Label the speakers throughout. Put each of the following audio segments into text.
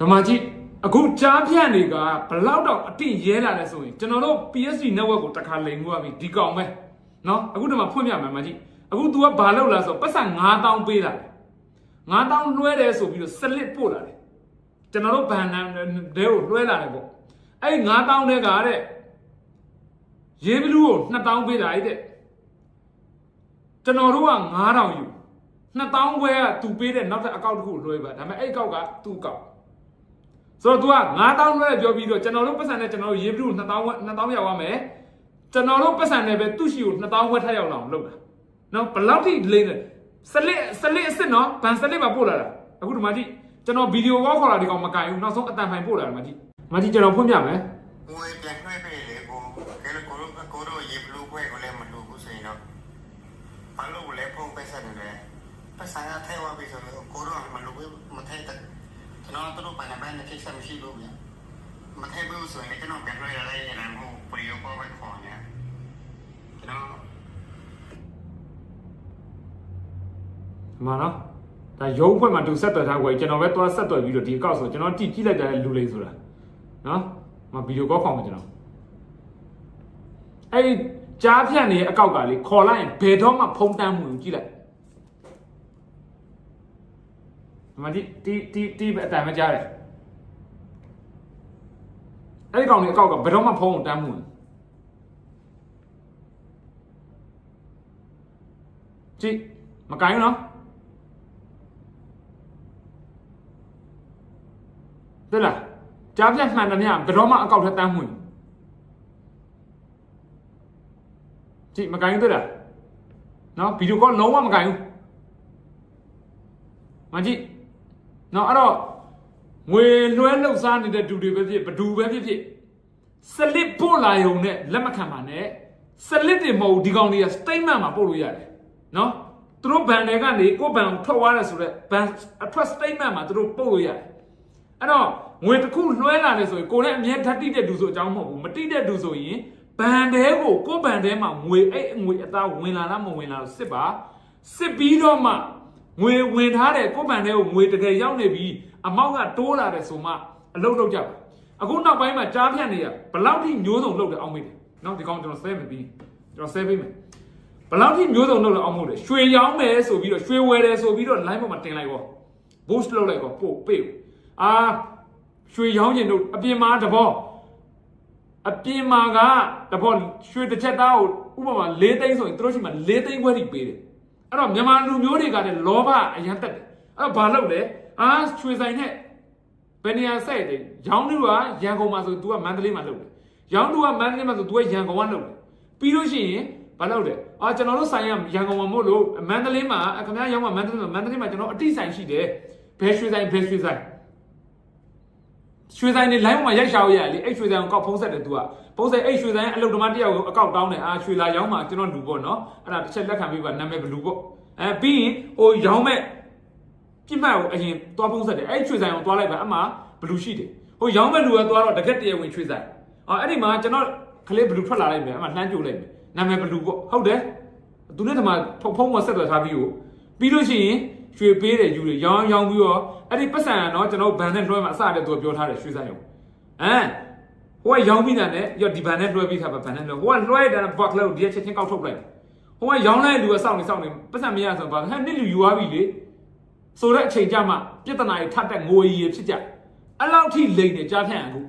Speaker 1: ဓမ္မကြီးအခုကြားဖြန့်တွေကဘလောက်တော့အတိရဲလာလဲဆိုရင်ကျွန်တော်တို့ PSD network ကိုတစ်ခါလိမ်မှုရပြီဒီကောင်ပဲเนาะအခုဒီမှာဖွင့်ပြမယ်မကြီးအခု तू ကဘာလုပ်လာဆိုပတ်စံ9000ပေးလာတယ်9000လွှဲတယ်ဆိုပြီးတော့စလစ်ပို့လာတယ်ကျွန်တော်တို့ဘန်နန်တဲကိုလွှဲလာတယ်ပေါ့အဲ့9000တဲ့ကတဲ့ရေးဘလူးကို2000ပေးလာတဲ့ကျွန်တော်တို့က9000ယူ2000ခွဲက तू ပေးတဲ့နောက်ထပ်အကောင့်တစ်ခုလွှဲပါဒါပေမဲ့အဲ့အကောင့်က तू အကောင့် ဆိုတော့ तू က9000လွှဲပြောပြီးတော့ကျွန်တော်တို့ပတ်စံနဲ့ကျွန်တော်တို့ရေးပြီး2000ဝက်2000ရောက်သွားမယ်ကျွန်တော်တို့ပတ်စံနဲ့ပဲသူ့ရှိကို2000ဝက်ထပ်ရောက်လာအောင်လုပ်တာနော်ဘယ်လောက်ထိလိမ့်လဲစလစ်စလစ်အစ်စ်နော်ဗန်စလစ်ပါပို့လာတာအခုဒီမှာကြည့်ကျွန်တော်ဗီဒီယိုကောခေါ်လာဒီကောင်မကင်ဘူးနောက်ဆုံးအတန်ဖိုင်ပို့လာတယ်မှာကြည့်မှာကြည့်ကျွန်တော်ဖွင့်ပြမယ်
Speaker 2: ငွေပြန်လွှဲပေးလေကိုကဲကိုကိုကိုတို့ရေဘလူးခွဲကိုလည်းမတူဘူးဆိုရင်တော့ဘာလို့လဲဖုန်းပဲဆက်နေလဲပတ်စံကထဲဝပြီးဆိုတော့ကိုတို့မလူဘူးမထဲတဲ့ကျွန်တော်တို့ ပိုင်းပိုင်းနဲ့ကိစ္စမရှိလို့ဗျမထဲဘူးဆိုရင်ကျွန်တော်ပြန်လွှဲရလိုက်ရင်လည်းဟိုပရိယောပေါ်ပဲခေါ်နေကျွန်တော်
Speaker 1: ဒီမှာနော်ဒါရုံးဖွင့်မှာသူဆက်သွယ်ထားကိုကျွန်တော်ပဲသွားဆက်သွယ်ပြီးတော့ဒီအကောက်ဆိုကျွန်တော်ကြည့်ကြည့်လိုက်တဲ့လူလေးဆိုတာနော်မဗီဒီယိုကောခေါ်မှာကျွန်တော်အဲ့ဒီကြားဖြန့်နေတဲ့အကောက်ကလေခေါ်လိုက်ရင်ဘယ်တော့မှဖုံးတမ်းမှုကြည့်လိုက်ဒီမှာဒီတီတီတီအတန်မကြားတယ် အဲ့ဒီကောင်လေးအကောက်ကဘယ်တော့မှဖုံးတမ်းမှုကြည့်မကိုင်းဘူးနော်对了，ကြားပြတ်မှန်တယ်မြဘယ်တော့မှအကောက်ထက်တန်းမှုကြည့်မကိုင်းဘူးတွေ့လားနော်ဗီဒီယိုကောလုံးဝမကိုင်းဘူးမကြည့်နော်အဲ့တော့ ငွေလွှဲလှုပ်ရှားနေတဲ့ဒူတွေပဲဖြစ်ဘဒူပဲဖြစ်ဖြစ်စလစ်ပို့လာရုံနဲ့လက်မခံပါနဲ့စလစ်တွေမဟုတ်ဘူးဒီကောင်တွေက statement မှာပို့လို့ရတယ်နော်သူတို့ဘန်တွေကနေကိုယ့်ဘန်ကိုထွက်သွားတယ်ဆိုတော့ဘန်အထွက် statement မှာသူတို့ပို့လို့ရတယ်အဲ့တော့ငွေတစ်ခုလွှဲလာတယ်ဆိုရင်ကိုယ်လည်းအမြဲဓာတ်တိတဲ့သူဆိုအကြောင်းမဟုတ်ဘူးမတိတဲ့သူဆိုရင်ဘန်တဲကိုကိုယ်ဘန်တဲမှာငွေအဲ့ငွေအသားဝင်လာလားမဝင်လာလို့စစ်ပါစစ်ပြီးတော့မှငွေဝင်ထားတယ်ကိုယ်ဘန်တဲကိုငွေတကယ်ရောက်နေပြီ အမောက်ကတိုးလာတယ်ဆိုမှအလုပ်လုပ်ကြပါအခုနောက်ပိုင်းမှာကြားဖြတ်နေရဘယ်လောက်ထိမျိုးစုံလုပ်တယ်အောင်မေးတယ်နော်ဒီကောင်ကျွန်တော်ဆဲမပြီးကျွန်တော်ဆဲပေးမယ်ဘယ်လောက်ထိမျိုးစုံလုပ်လဲအောင်မို့တယ်ရွှေရောင်းမယ်ဆိုပြီးတော့ရွှေဝယ်တယ်ဆိုပြီးတော့ line ပေါ်မှာတင်လိုက်ပေါ့ boost လုပ်လိုက်ပေါ့ပို့ပေးအာရွှေရောင်းကျင်တို့အပြင်မှာတဘောအပြင်မှာကတဘောရွှေတစ်ချက်သားကိုဥပမာ၄သိန်းဆိုရင်သူတို့ရှိမှ၄သိန်းခွဲထိပေးတယ်အဲ့တော့မြန်မာလူမျိုးတွေကလည်းလောဘအရန်တက်တယ်အဲ့တော့ဘာလုပ်လဲ အာရွှေဆိုင်နဲ့ဘယ်နေရာဆက်တယ်ရောင်းသူကရန်ကုန်မှာဆို तू ကမန္တလေးမှာလုပ်တယ်ရောင်းသူကမန္တလေးမှာဆို तू ကရန်ကုန်ကလုပ်တယ်ပြီးလို့ရှိရင်ဘာလုပ်လဲအာကျွန်တော်တို့ဆိုင်ကရန်ကုန်မှာမို့လို့မန္တလေးမှာခင်ဗျားရောင်းမှာမန္တလေးမှာမန္တလေးမှာကျွန်တော်အတိဆိုင်ရှိတယ်ဘယ်ရွှေဆိုင်ဘယ်ရွှေဆိုင် ရွှေဆိုင်နေ line မှာရိုက်ရှာလို့ရတယ်လေအဲ့ရွှေဆိုင်ကိုကောက်ဖုံးဆက်တယ် तू ကဖုံးဆက်အဲ့ရွှေဆိုင်အလုပ်ဓမ္မတစ်ယောက်ကိုအကောက်တောင်းတယ်အာရွှေလာရောင်းမှာကျွန်တော်လူပေါ့နော်အဲ့ဒါတစ်ချက်လက်ခံပေးပါနာမည်ဘလူပေါ့အဲပြီးရင်ဟိုရောင်းမဲ့ ပြစ်မှတ်ကိုအရင်သွားဖုံးဆက်တယ်အဲ့ရွှေဆိုင်ကိုသွားလိုက်ပါအမှဘလူရှိတယ်ဟိုရောင်းမဲ့လူကသွားတော့တကက်တရဝင်ရွှေဆိုင်အော်အဲ့ဒီမှာကျွန်တော်ခလေးဘလူထွက်လာလိုက်မယ်အမှလှမ်းကြိုလိုက်မယ်နာမည်ဘလူပေါ့ဟုတ်တယ်သူနဲ့တမဖုံးမဆက်သွယ်ထားပြီးကိုပြီးလို့ရှိရင်ရွှေပေးတယ်ယူတယ်ရောင်းရောင်းပြီးတော့အဲ့ဒီပတ်စံကနော်ကျွန်တော်ဘန်နဲ့လွှဲမှာအစတဲ့သူကပြောထားတယ်ရွှေဆိုင်ကိုအဲဟိုကရောင်းပြီးတာနဲ့ရောဒီဘန်နဲ့လွှဲပြီးထားပါဘန်နဲ့လွှဲဟိုကလွှဲတယ်ဘက်လောက်ဒီချက်ချင်းကောက်ထုတ်လိုက်ဟိုကရောင်းလိုက်လူကစောင့်နေစောင့်နေပတ်စံမရဆိုတော့ဟဲ့နှစ်လူယူသွားပြီလေ ဆိုတဲ့အချိန်ကြမှာပြဿနာတွေထပ်တက်ငိုရီဖြစ်ကြအဲ့လောက်ထိလိမ့်နေကြားဖြန့်အခု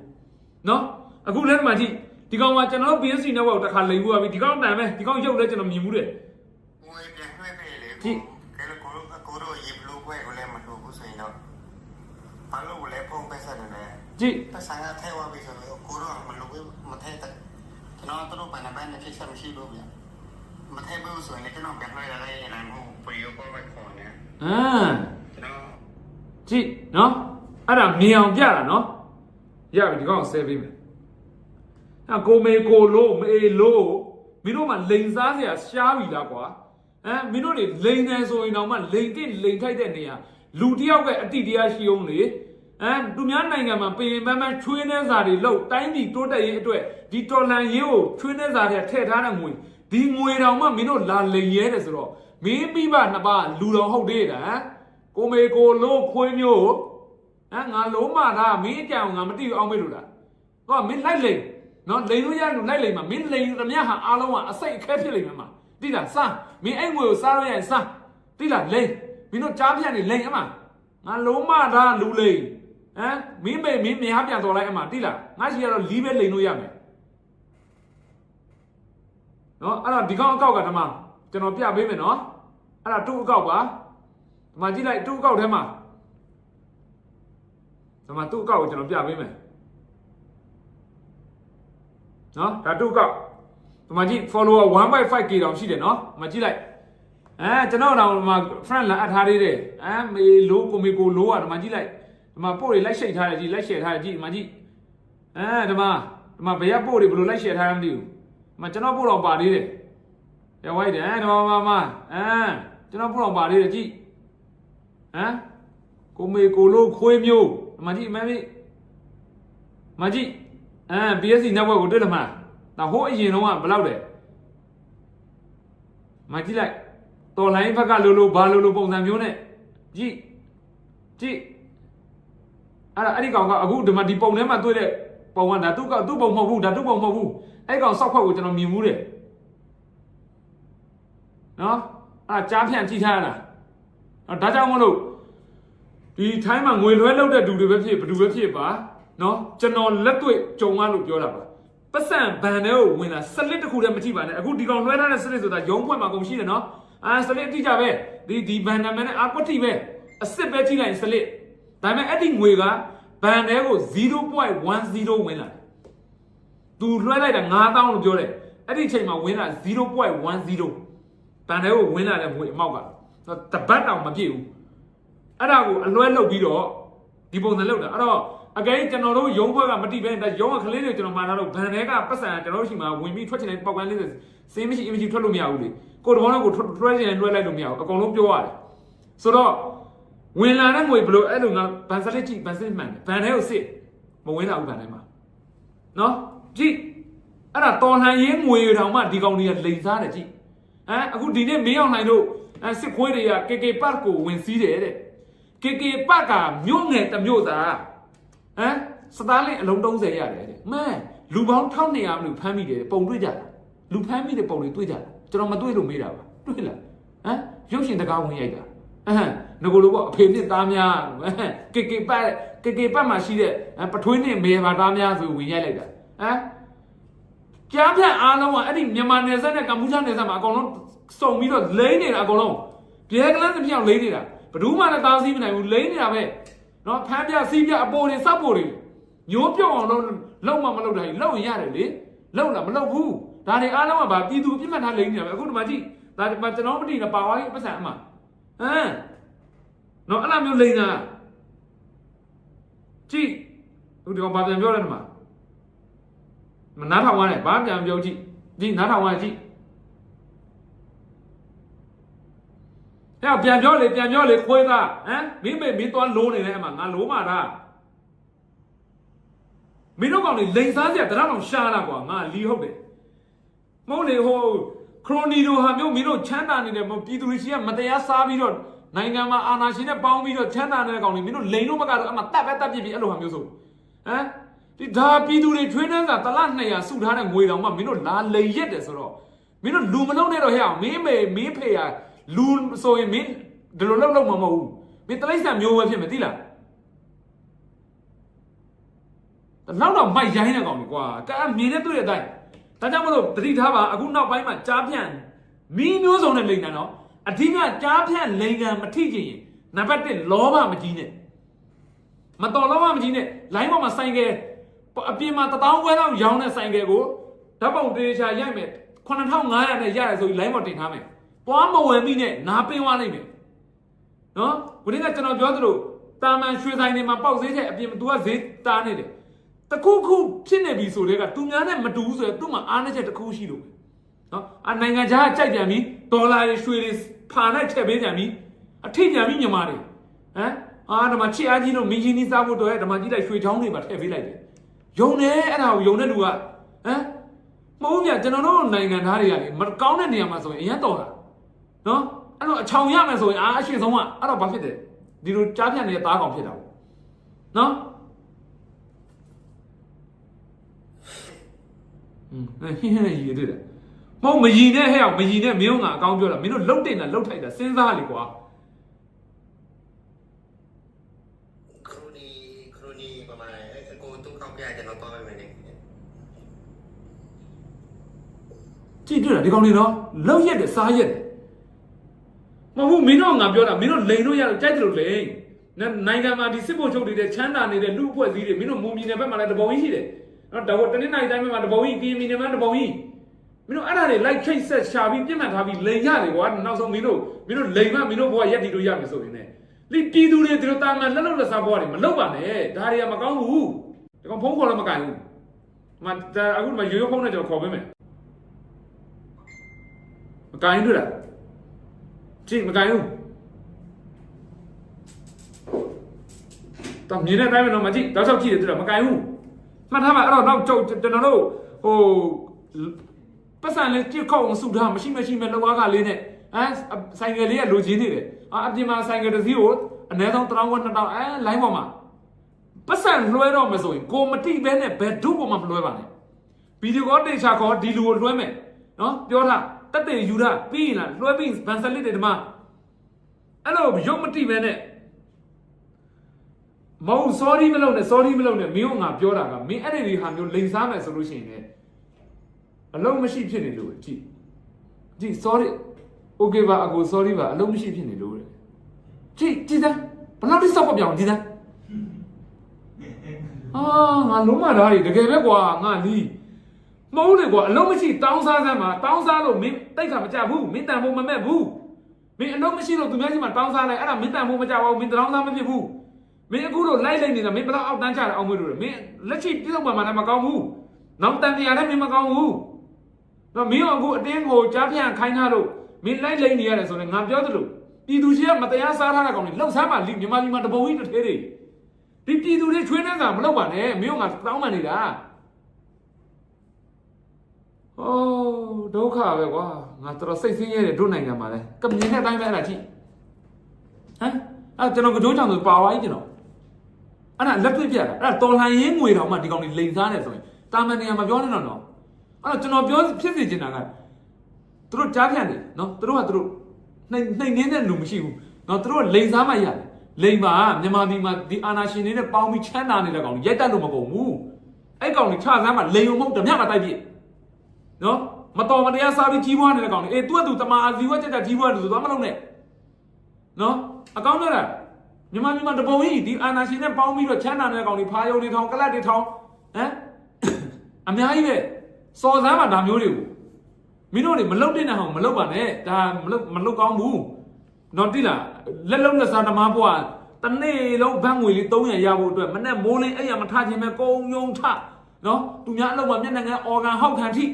Speaker 1: နော်အခုလည်းဒီမှာကြည့်ဒီကောင်ကကျွန်တော်တို့ BSC network တစ်ခါလိမ်ဘူးပါပြီဒီကောင်တန်ပဲဒီကောင်ရုပ်လဲကျွန်တော်မြင်မှုတယ်
Speaker 2: ငွေပြန်လွှဲပေးလေကိုကဲကိုကိုတို့ရေဘလူးခွဲကိုလည်းမတူဘူးဆိုရင်တော့ဘာလို့လဲဖုန်းပဲဆက်နေလဲ
Speaker 1: ကြည့်
Speaker 2: ပတ်စံကထဲဝပြီးဆိုတော့ကိုတော့မလုပ်ဘူးမထဲတဲ့ကျွန်တော်တို့ပိုင်းပိုင်းနဲ့ဖြစ်ချက်မရှိလို့ဗျမထဲဘူးဆိုရင်ကျွန်တော်ပြန်လွှဲရလိုက်ရင်လည်းဟိုပရိယောပေါ်ပဲခေါ်နေ
Speaker 1: အမ်
Speaker 2: ကြ
Speaker 1: ည့်နော်အဲ့ဒါမြင်အောင်ပြတာနော်ရပြီဒီကောင်ဆဲပေးမယ်ဟာကိုမေကိုလို့မအေလို့မင်းတို့မှလိန်စားစရာရှားပြီလားကွာဟမ်မင်းတို့တွေလိန်တယ်ဆိုရင်တော့မှလိန်တစ်လိန်ထိုက်တဲ့နေရာလူတယောက်ကအတိတရားရှိအောင်လေဟမ်သူများနိုင်ငံမှာပရင်ပန်းပန်းချွေးနှဲစာတွေလောက်တိုင်းပြည်တိုးတက်ရေးအတွက်ဒီတော်လန်ရေးကိုချွေးနှဲစာတွေထည့်ထားတဲ့ငွေဒီငွေတောင်မှမင်းတို့လာလိန်ရဲတယ်ဆိုတော့မင်းမိဘနှစ်ပါးလူတော်ဟုတ်သေးတာဟမ် ကိုမေကိုလို့ခွေးမျိုးဟမ်ငါလုံးမတာမင်းအကြောင်ငါမသိဘူးအောင်မေးလို့လားဟောမင်းလိုက်လိမ့်နော်လိန်လို့ရလို့လိုက်လိမ့်မှာမင်းလိန်သမျှဟာအားလုံးကအစိတ်အခဲဖြစ်လိမ့်မယ်မှာတိလားစားမင်းအဲ့ငွေကိုစားလို့ရရင်စားတိလားလိန်မင်းတို့ကြားပြတ်နေလိန်အမငါလုံးမတာလူလိန်ဟမ်မင်းမေမင်းမြားပြန်တော်လိုက်အမတိလားငါရှိရတော့လီးပဲလိန်လို့ရမယ်နော်အဲ့တော့ဒီကောင်အကောက်ကဓမ္မကျွန်တော်ပြပေးမယ်နော်အဲ့ဒါတူအကောက်ပါ ဒီမှာကြည့်လိုက်တူအကောက်ထဲမှာဒီမှာတူအကောက်ကိုကျွန်တော်ပြပေးမယ်နော်ဒါတူအကောက်ဒီမှာကြည့် follower 1.5k တောင်ရှိတယ်နော်ဒီမှာကြည့်လိုက်အဲကျွန်တော်တော့ဒီမှာ friend လာအပ်ထားသေးတယ်အဲမေလိုကိုမေကိုလိုอ่ะဒီမှာကြည့်လိုက်ဒီမှာပို့တွေလိုက်ရှိတ်ထားတယ်ကြည့်လိုက်ရှယ်ထားတယ်ကြည့်ဒီမှာကြည့်အဲဒီမှာဒီမှာဘယ်ရပို့တွေဘယ်လိုလိုက်ရှယ်ထားရမသိဘူးဒီမှာကျွန်တော်ပို့တော့ပါသေးတယ်ရဝိုက်တယ်ဒီမှာမှာမှာအဲကျွန်တော်ပို့တော့ပါသေးတယ်ကြည့် ဟမ်ကိုမေကိုလိုခွေးမျိုးဒီမှာကြည့်အမမေမကြည့်အဲ BSC network ကိုတွေ့တယ်မှာဒါဟိုးအရင်တော့ကဘယ်လောက်လဲမကြည့်လိုက်တော်လိုင်းဘက်ကလိုလိုဘာလိုလိုပုံစံမျိုးနဲ့ကြည့်ကြည့်အဲ့ဒါအဲ့ဒီကောင်ကအခုဒီမှာဒီပုံထဲမှာတွေ့တဲ့ပုံကဒါသူ့ကသူ့ပုံမဟုတ်ဘူးဒါသူ့ပုံမဟုတ်ဘူးအဲ့ကောင်စောက်ခွက်ကိုကျွန်တော်မြင်မှုတယ်နော်အဲ့ဒါကြားဖြန့်ကြည့်ထားရတာ နော်ဒါကြောင့်မလို့ဒီထိုင်းမှာငွေလွှဲလောက်တဲ့သူတွေပဲဖြစ်ဘယ်သူပဲဖြစ်ပါနော်ကျွန်တော်လက်တွေ့ကြုံရလို့ပြောတာပါပတ်စံဘန်ထဲကိုဝင်လာစလစ်တစ်ခုတည်းမကြည့်ပါနဲ့အခုဒီကောင်လွှဲထားတဲ့စလစ်ဆိုတာရုံးဖွင့်မှာကုန်ရှိတယ်နော်အာစလစ်အတိအကျပဲဒီဒီဘန်နာမည်နဲ့အာကွတ်တိပဲအစ်စ်ပဲကြည့်လိုက်ရင်စလစ်ဒါပေမဲ့အဲ့ဒီငွေကဘန်ထဲကို0.10ဝင်လာတယ်သူလွှဲလိုက်တာ9000လို့ပြောတယ်အဲ့ဒီအချိန်မှာဝင်လာ0.10ဘန်ထဲကိုဝင်လာတဲ့ငွေအမောက်က တပတ်တောင်မပြည့်ဘူးအဲ့ဒါကိုအလွဲလုပ်ပြီးတော့ဒီပုံစံလုပ်တာအဲ့တော့အကယ်ကျွန်တော်တို့ရုံးဘက်ကမတိပဲဒါရုံးကကလေးတွေကျွန်တော်မှာထားတော့ဘန်ထဲကပတ်စံကျွန်တော်တို့ရှိမှာဝင်ပြီးထွက်ချင်တဲ့ပောက်ကန်းလေးစင်းမရှိအမရှိထွက်လို့မရဘူးလေကိုတဘောနဲ့ကိုထွဲချင်လွှဲလိုက်လို့မရဘူးအကုန်လုံးပြောရတယ်ဆိုတော့ဝင်လာတဲ့ငွေဘလို့အဲ့လိုငါဘန်စလက်ကြည့်ဘန်စလက်မှန်တယ်ဘန်ထဲကိုစစ်မဝင်လာဘူးဘန်ထဲမှာနော်ကြည့်အဲ့ဒါတော်လှန်ရေးငွေတောင်မှဒီကောင်တွေကလိန်စားတယ်ကြည့်ဟမ်အခုဒီနေ့မင်းအောင်နိုင်တို့ အဲစစ်ခွေးတွေက KK Park ကိုဝင်စည်းတယ်တဲ့ KK Park ကမြို့ငယ်တစ်မြို့သားဟမ်စသားလေးအလုံး30ရတယ်တဲ့မဲလူပေါင်း1200မလို့ဖမ်းမိတယ်ပုံတွေ့ကြတာလူဖမ်းမိတဲ့ပုံတွေတွေ့ကြတာကျွန်တော်မတွေ့လို့မေးတာပါတွေ့လားဟမ်ရုပ်ရှင်တကားဝင်ရိုက်တာအဟမ်ငကိုလိုပေါ့အဖေနဲ့သားများဟမ် KK Park KK Park မှာရှိတဲ့ပထွေးနဲ့မေပါသားများဆိုဝင်ရိုက်လိုက်တာဟမ်ကြားဖြတ်အားလုံးကအဲ့ဒီမြန်မာနယ်စပ်နဲ့ကမ္ဘောဒီးယားနယ်စပ်မှာအကုန်လုံး စုံပြီးတော့လိမ့်နေတာအကုန်လုံးပြဲကလန်းတစ်ပြောင်လိမ့်နေတာဘယ်သူမှလည်းတားဆီးမနိုင်ဘူးလိမ့်နေတာပဲနော်ဖမ်းပြစီးပြအပေါ်တွေစောက်ပေါ်တွေညိုးပြော့အောင်လုံးလုံးမမလုံးတာကြီးလုံးရင်ရတယ်လေလုံးလားမလုံးဘူးဒါတွေအားလုံးကဘာပြည်သူအပြစ်မှတ်ထားလိမ့်နေတာပဲအခုဒီမှာကြည့်ဒါဒီမှာကျွန်တော်မသိနေပါဝါကြီးအပတ်စံအမဟမ်နော်အဲ့လိုမျိုးလိမ့်တာကြည့်ဒီကောင်ဘာပြန်ပြောလဲဒီမှာမနားထောင်ရနဲ့ဘာပြန်ပြောကြည့်ဒီနားထောင်ရကြည့် ဟဲ့ပြန်ပြောလေပြန်ပြောလေခွေးသားဟမ်မင်းမေမင်းသွားလိုးနေတယ်အမငါလိုးမှာတာမင်းတို့ကောင်လေလိန်စားစရာတရအောင်ရှာလာကွာငါလီဟုတ်တယ်မဟုတ်လေဟိုခရိုနီတို့ဟာမျိုးမင်းတို့ချမ်းသာနေတယ်ပြည်သူတွေရှိကမတရားစားပြီးတော့နိုင်ငံမှာအာဏာရှင်နဲ့ပေါင်းပြီးတော့ချမ်းသာနေတဲ့ကောင်တွေမင်းတို့လိန်လို့မကတော့အမတက်ပဲတက်ပြစ်ပြီးအဲ့လိုဟာမျိုးဆိုဟမ်ဒီဒါပြည်သူတွေချွေးနှမ်းစာတလ200စုထားတဲ့ငွေတောင်မှမင်းတို့လာလိန်ရက်တယ်ဆိုတော့မင်းတို့လူမလုံးနဲ့တော့ဟဲ့အောင်မင်းမေမင်းဖေရ လူဆိုရင်မင်းဒီလိုလောက်လောက်မှာမဟုတ်ဘူးမင်းတလိမ့်ဆန်မျိုးပဲဖြစ်မယ်သိလားတော့တော့မိုက်ရိုင်းနေကောင်လေကွာတအားမြင်နေတွေ့တဲ့အတိုင်းဒါကြောင့်မလို့တတိထားပါအခုနောက်ပိုင်းမှာကြားဖြန့်မီးမျိုးစုံနဲ့လိန်ကန်တော့အဓိကကြားဖြန့်လိန်ကန်မထိချင်ရင်နံပါတ်1လောဘမကြီးနဲ့မတော်လောဘမကြီးနဲ့လိုင်းပေါ်မှာဆိုင်ကယ်အပြင်မှာတပေါင်းခွဲလောက်ရောင်းတဲ့ဆိုင်ကယ်ကိုဓာတ်ပုံတေးချာရိုက်မယ်9500နဲ့ရတယ်ဆိုပြီးလိုင်းပေါ်တင်ထားမယ် ပွားမဝင်မိနဲ့နာပင်းသွားနိုင်မယ်နော်ခုနကကျွန်တော်ပြောသလိုတာမန်ရွှေဆိုင်တွေမှာပေါက်ဈေးချက်အပြင် तू ကဈေးတားနေတယ်တခုခုဖြစ်နေပြီဆိုတဲ့ကသူများနဲ့မတူဘူးဆိုရင်သူ့မှာအားနည်းချက်တစ်ခုရှိလို့နော်အနိုင်ငံခြားကြိုက်ပြန်ပြီဒေါ်လာတွေရွှေတွေဖာနဲ့ချက်ပေးပြန်ပြီအထိပြန်ပြီမြန်မာတွေဟမ်အာဓမ္မချစ်အားကြီးလို့မင်းကြီးနီးစားဖို့တော့ဓမ္မကြီးလိုက်ရွှေချောင်းတွေပါထည့်ပေးလိုက်တယ်ယုံတယ်အဲ့ဒါကိုယုံတဲ့လူကဟမ်မဟုတ်ဗျကျွန်တော်တို့နိုင်ငံသားတွေကလေမကောင်းတဲ့နေရာမှာဆိုရင်အရင်တော်တာ နော်အဲ့တော့အချောင်ရမယ်ဆိုရင်အာအရှိဆုံးကအဲ့တော့ဘာဖြစ်တယ်ဒီလိုကြားပြတ်နေတဲ့သားကောင်ဖြစ်တာပေါ့ နော်อืมဟင်းဟင်းရည်တွေ့တယ်မဟုတ်မရည်နဲ့ဟဲ့အောင်မရည်နဲ့မင်းတို့ကအကောင်းပြောတာမင်းတို့လှုပ်တင်တာလှုပ်ထိုက်တာစဉ်းစားလေကွာ
Speaker 2: ครูนีครูนีประมาณไอ้กูตุ้งเข้าไปจะนอนต่อไปไหมเนี่ย
Speaker 1: ကြည့်တွေ့တာဒီကောင်တွေနော်လှုပ်ရက်တယ်စားရက်တယ် မဟုတ်ဘူးမင်းတို့ကငါပြောတာမင်းတို့လိန်လို့ရတော့ကြိုက်တယ်လို့လိန်နော်နိုင်ငံမှာဒီစစ်ဖို့ချုပ်နေတဲ့ချမ်းသာနေတဲ့လူအဖွဲ့အစည်းတွေမင်းတို့မုံမြင်တဲ့ဘက်မှာလည်းတပုံကြီးရှိတယ်နော်တော့တနင်္လာရီတိုင်းမှာတပုံကြီးကင်းမီနေမှာတပုံကြီးမင်းတို့အဲ့ဒါတွေလိုက်ခိတ်ဆက်ရှာပြီးပြစ်မှတ်ထားပြီးလိန်ရတယ်ကွာနောက်ဆုံးမင်းတို့မင်းတို့လိန်မှမင်းတို့ဘဝရက်တည်လို့ရမယ်ဆိုရင်လည်းလိပြည်သူတွေဒီလိုတာမန်လှလှလက်စားဘဝတွေမလုပ်ပါနဲ့ဒါတွေကမကောင်းဘူးဒီကောင်ဖုန်းခေါ်လည်းမကင်ဘူးမဒါအခုမှရိုးရိုးဖုန်းနဲ့ကျွန်တော်ခေါ်ပေးမယ်မကင်တွေ့လား ကြည့်မကင်ဘူးတော့မြင်တဲ့အတိုင်းပဲတော့မကြည့်တောက်ချောက်ကြည့်တယ်တွေ့လားမကင်ဘူးမှတ်ထားပါအဲ့တော့နောက်ကျုပ်ကျွန်တော်တို့ဟိုပတ်စံလေးကြည့်ခေါက်အောင်စုထားမရှိမရှိမဲ့လောက်အားကလေးနဲ့အဲဆိုင်ကယ်လေးကလိုချင်နေတယ်အာအပြင်မှာဆိုင်ကယ်တစ်စီးကိုအနည်းဆုံး1000ဝက်2000အဲလိုင်းပေါ်မှာပတ်စံလွှဲတော့မဆိုရင်ကိုမတိပဲနဲ့ဘယ်ဒုပေါ်မှာမလွှဲပါနဲ့ဗီဒီယိုကောတေချာခေါ်ဒီလူကိုလွှဲမယ်နော်ပြောထား တက်တေယူတာပြီးရင်လားလွှဲပြီးဗန်ဆလစ်တွေဒီမှာအဲ့လိုရုပ်မတိပဲနဲ့မဟုတ် sorry မလုပ်နဲ့ sorry မလုပ်နဲ့မင်းကငါပြောတာကမင်းအဲ့ဒီဟာမျိုးလိန်စားမယ်ဆိုလို့ရှိရင်လည်းအလုံးမရှိဖြစ်နေလို့ကြည့်ကြည့် sorry okay ပါအကို sorry ပါအလုံးမရှိဖြစ်နေလို့တဲ့ကြည့်ကြည့်စမ်းဘယ်လောက်တိစောက်ပပြောင်းကြည့်စမ်းအာငါလုံးမသားတွေတကယ်ပဲကွာငါလီး မဟုတ်လေကွာအလုံးမရှိတောင်းစားစမ်းမှာတောင်းစားလို့မင်းတိတ်ခါမကြဘူးမင်းတန်ဖို့မမဲ့ဘူးမင်းအလုံးမရှိလို့သူများကြီးမှာတောင်းစားလိုက်အဲ့ဒါမင်းတန်ဖို့မကြပါဘူးမင်းတောင်းစားမဖြစ်ဘူးမင်းအခုလို့လိုက်လိုက်နေတာမင်းဘယ်တော့အောက်တန်းချတယ်အောင်မွေးလို့လဲမင်းလက်ရှိပြည့်စုံပါမှလည်းမကောင်းဘူးနောက်တန်တရားလည်းမင်းမကောင်းဘူးတော့မင်းအခုအတင်းကိုကြားဖြန့်ခိုင်းထားလို့မင်းလိုက်လိုက်နေရတယ်ဆိုရင်ငါပြောသလိုပြည်သူရှိကမတရားစားထားတဲ့ကောင်တွေလှုပ်ရှားမှလိမြန်မာပြည်မှာတပုံကြီးတစ်ထဲတွေဒီပြည်သူတွေချွေးနှမ်းစာမလုပ်ပါနဲ့မင်းကငါတောင်းမှနေတာ။အိုး ဒုက္ခပဲကွာ။ငါတော်တော်စိတ်ဆင်းရဲတယ်တို့နိုင်ငံမှာလဲ။ကမြင်တဲ့အတိုင်းပဲအဲ့ဒါကြည့်။ဟမ်အဲ့ကျွန်တော်ကကြိုးချောင်ဆိုပါဝါကြီးကျွန်တော်။အဲ့ဒါလက်တွေ့ပြတာ။အဲ့ဒါတော်လှန်ရေးငွေတော်မှဒီကောင်တွေလိန်စားနေဆိုရင်တာမန်နေရာမပြောနဲ့တော့နော်။အဲ့တော့ကျွန်တော်ပြောဖြစ်စီချင်တာကသူတို့ကြားဖြန့်တယ်နော်။သူတို့ကသူတို့နှိမ်နှိမ်နေတဲ့လူမရှိဘူး။နော်သူတို့ကလိန်စားမှရတယ်။လိန်ပါမြန်မာပြည်မှာဒီအာနာရှင်တွေနဲ့ပေါင်းပြီးချမ်းသာနေတဲ့ကောင်တွေရိုက်တက်လို့မကုန်ဘူး။အဲ့ကောင်တွေခြားစမ်းမှလိန်ုံမဟုတ်ဓမြမတိုက်ပြစ်။နော် မတော်မတရားစားပြီးကြီးပွားနေတဲ့ကောင်တွေအေးသူကသူတမာအစီဝက်ချက်ချက်ကြီးပွားတယ်ဆိုသွားမလုပ်နဲ့နော်အကောင်းပြောတာမြန်မာပြည်မှာတပုံကြီးဒီအာနာရှင်နဲ့ပေါင်းပြီးတော့ချမ်းသာနေတဲ့ကောင်တွေဖာယုံတွေထောင်ကလတ်တွေထောင်ဟမ်အများကြီးပဲစော်စမ်းမှာဒါမျိုးတွေကိုမင်းတို့တွေမလုတ်တဲ့နဲ့ဟောင်မလုတ်ပါနဲ့ဒါမလုတ်မလုတ်ကောင်းဘူးနော်တိလားလက်လုံးလက်စားဓမ္မဘွားတနေ့လုံးဘန်းငွေလေး300ရဖို့အတွက်မနဲ့မိုးလင်းအဲ့ရမထခြင်းပဲကုံယုံထနော်သူများအလုပ်မှာမျက်နှာငယ်အော်ဂန်ဟောက်ခံထိ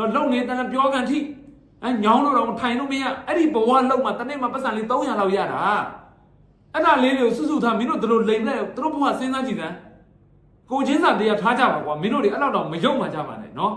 Speaker 1: တော့လုံနေတဲ့ပြောကန်ထိအဲညောင်းလို့တော့ထိုင်လို့မရအဲ့ဒီဘဝလုံမှာတနေ့မှာပတ်စံလေး300လောက်ရတာအဲ့ဒါလေးတွေကိုစွစွထားမင်းတို့တို့လိမ်လိုက်သူတို့ဘဝစဉ်းစားကြည့်စမ်းကိုချင်းစာတရားထားကြပါကွာမင်းတို့တွေအဲ့လောက်တော့မယုံမှကြပါနဲ့နော်